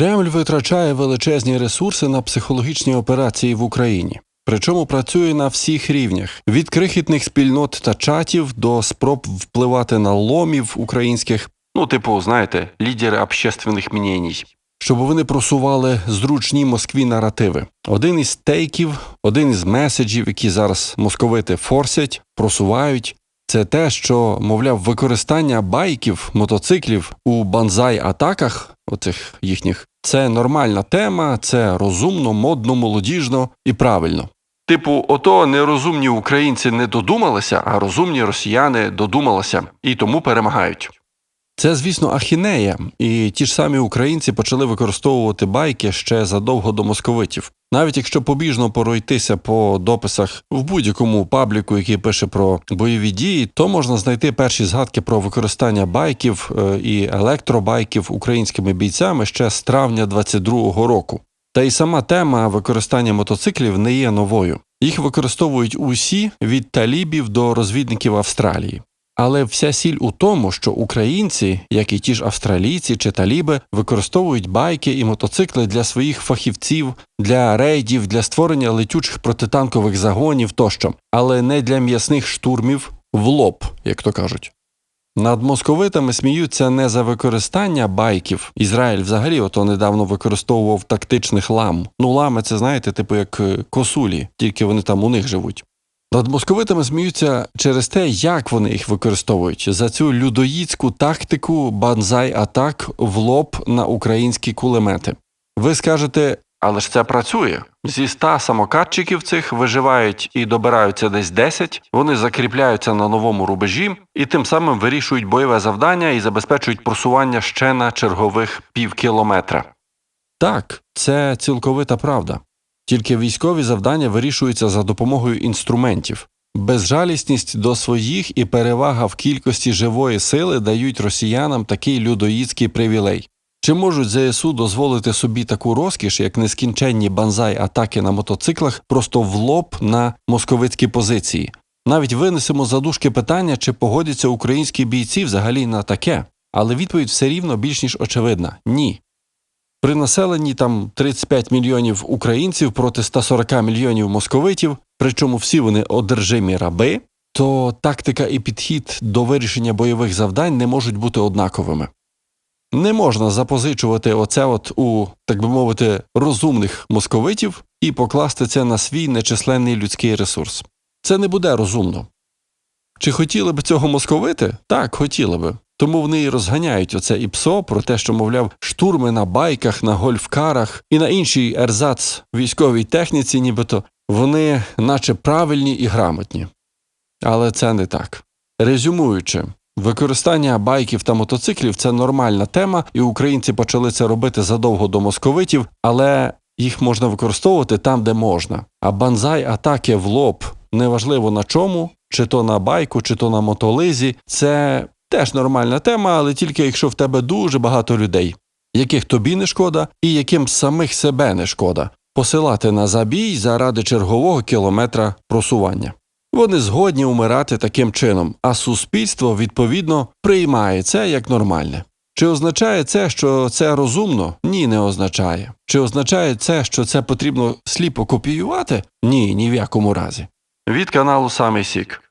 Кремль витрачає величезні ресурси на психологічні операції в Україні. Причому працює на всіх рівнях від крихітних спільнот та чатів до спроб впливати на ломів українських, ну, типу, знаєте, лідери общественних мнєній, щоб вони просували зручні Москві наративи. Один із тейків, один із меседжів, які зараз московити форсять, просувають. Це те, що, мовляв, використання байків, мотоциклів у банзай-атаках, оцих їхніх, це нормальна тема, це розумно, модно, молодіжно і правильно. Типу, ото нерозумні українці не додумалися, а розумні росіяни додумалися і тому перемагають. Це, звісно, ахінея, і ті ж самі українці почали використовувати байки ще задовго до московитів. Навіть якщо побіжно пройтися по дописах в будь-якому пабліку, який пише про бойові дії, то можна знайти перші згадки про використання байків е, і електробайків українськими бійцями ще з травня 22-го року. Та й сама тема використання мотоциклів не є новою. Їх використовують усі від талібів до розвідників Австралії. Але вся сіль у тому, що українці, як і ті ж австралійці чи таліби, використовують байки і мотоцикли для своїх фахівців, для рейдів, для створення летючих протитанкових загонів тощо, але не для м'ясних штурмів в лоб, як то кажуть. Над московитами сміються не за використання байків. Ізраїль взагалі ото недавно використовував тактичних лам. Ну, лами це знаєте, типу як е, косулі, тільки вони там у них живуть. Над московитами сміються через те, як вони їх використовують за цю людоїцьку тактику банзай-атак в лоб на українські кулемети. Ви скажете, але ж це працює. Зі ста самокатчиків цих виживають і добираються десь 10, вони закріпляються на новому рубежі і тим самим вирішують бойове завдання і забезпечують просування ще на чергових пів кілометра. Так, це цілковита правда. Тільки військові завдання вирішуються за допомогою інструментів. Безжалісність до своїх і перевага в кількості живої сили дають росіянам такий людоїдський привілей. Чи можуть ЗСУ дозволити собі таку розкіш, як нескінченні банзай атаки на мотоциклах просто в лоб на московицькі позиції? Навіть винесемо задушки питання, чи погодяться українські бійці взагалі на таке, але відповідь все рівно більш ніж очевидна ні. При населенні там 35 мільйонів українців проти 140 мільйонів московитів, причому всі вони одержимі раби, то тактика і підхід до вирішення бойових завдань не можуть бути однаковими. Не можна запозичувати оце от у, так би мовити, розумних московитів і покласти це на свій нечисленний людський ресурс. Це не буде розумно. Чи хотіли б цього московити? Так, хотіли би. Тому вони і розганяють оце ІПСО про те, що, мовляв, штурми на байках, на гольфкарах і на іншій ерзац військовій техніці, нібито вони наче правильні і грамотні. Але це не так. Резюмуючи, використання байків та мотоциклів це нормальна тема, і українці почали це робити задовго до московитів, але їх можна використовувати там, де можна. А банзай атаки в лоб, неважливо на чому, чи то на байку, чи то на мотолизі, це теж нормальна тема, але тільки якщо в тебе дуже багато людей, яких тобі не шкода, і яким самих себе не шкода, посилати на забій заради чергового кілометра просування. Вони згодні умирати таким чином, а суспільство, відповідно, приймає це як нормальне. Чи означає це, що це розумно? Ні, не означає. Чи означає це, що це потрібно сліпо копіювати? Ні, ні в якому разі. Від каналу Самий Сік.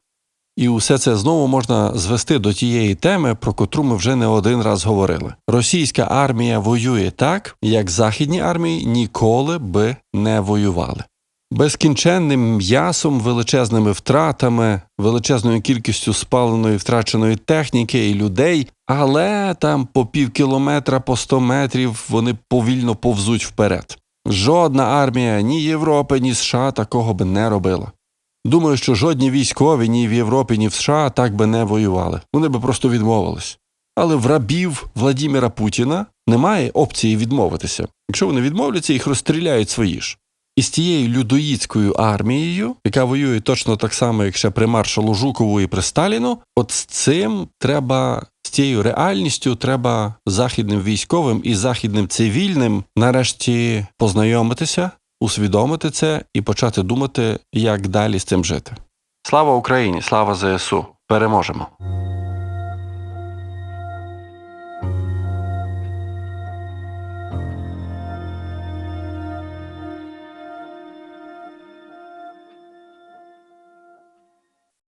І усе це знову можна звести до тієї теми, про котру ми вже не один раз говорили. Російська армія воює так, як західні армії ніколи би не воювали. Безкінченним м'ясом, величезними втратами, величезною кількістю спаленої втраченої техніки і людей, але там по пів кілометра, по сто метрів вони повільно повзуть вперед. Жодна армія ні Європи, ні США такого би не робила. Думаю, що жодні військові ні в Європі, ні в США так би не воювали. Вони би просто відмовились. Але в рабів Владіміра Путіна немає опції відмовитися. Якщо вони відмовляться, їх розстріляють свої ж. І з тією людоїдською армією, яка воює точно так само, як ще при маршалу Жукову і при Сталіну, от з цим треба, з цією реальністю треба західним військовим і західним цивільним нарешті познайомитися, усвідомити це і почати думати, як далі з цим жити. Слава Україні! Слава ЗСУ! Переможемо!